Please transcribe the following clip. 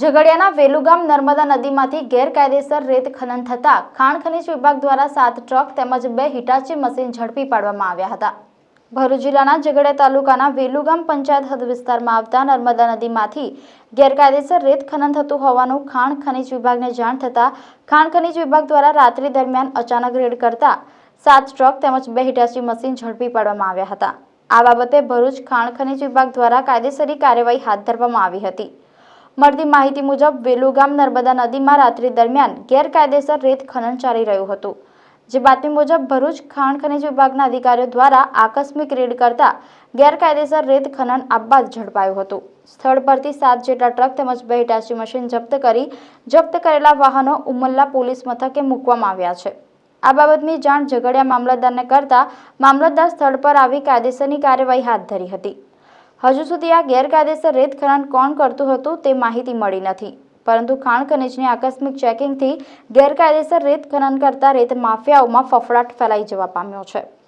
ઝઘડિયાના વેલુગામ નર્મદા નદીમાંથી ગેરકાયદેસર રેત ખનન થતાં ખાણ ખનીજ વિભાગ દ્વારા સાત ટ્રક તેમજ બે હિટાચી મશીન ઝડપી પાડવામાં આવ્યા હતા. ભરૂચ જિલ્લાના ઝઘડિયા તાલુકાના વેલુગામ પંચાયત હદ વિસ્તારમાં આવતા નર્મદા નદીમાંથી ગેરકાયદેસર રેત ખનન થતું હોવાનું ખાણ ખનીજ વિભાગને જાણ થતાં ખાણ ખનીજ વિભાગ દ્વારા રાત્રિ દરમિયાન અચાનક રેડ કરતા સાત ટ્રક તેમજ બે હિટાચી મશીન ઝડપી પાડવામાં આવ્યા હતા. આ બાબતે ભરૂચ ખાણ ખનીજ વિભાગ દ્વારા કાયદેસરી કાર્યવાહી હાથ ધરવામાં આવી હતી. મળતી માહિતી મુજબ વેલુગામ નર્મદા નદીમાં રાત્રિ દરમિયાન ગેરકાયદેસર રેત ખનન ચાલી રહ્યું હતું. જે બાતમી મુજબ, ભરૂચ ખાણ ખનિજ વિભાગના અધિકારીઓ દ્વારા આકસ્મિક રેડ કરતા ગેરકાયદેસર રેત ખનન આપબાદ ઝડપાયું હતું. સ્થળ પરથી સાત જેટલા ટ્રક તેમજ બે હિટાચી મશીન જપ્ત કરી, જપ્ત કરેલા વાહનો ઉમલ્લા પોલીસ મથકે મૂકવામાં આવ્યા છે. આ બાબતની જાણ ઝઘડિયા મામલતદારને કરતા મામલતદાર સ્થળ પર આવી કાયદેસરની કાર્યવાહી હાથ ધરી હતી. હજુ સુધી આ ગેરકાયદેસર રેત ખનન કોણ કરતું હતું તે માહિતી મળી નથી. પરંતુ ખાણ ખનીજની આકસ્મિક ચેકિંગથી ગેરકાયદેસર રેત ખનન કરતા રેત માફિયાઓમાં ફફડાટ ફેલાઈ જવા પામ્યો છે.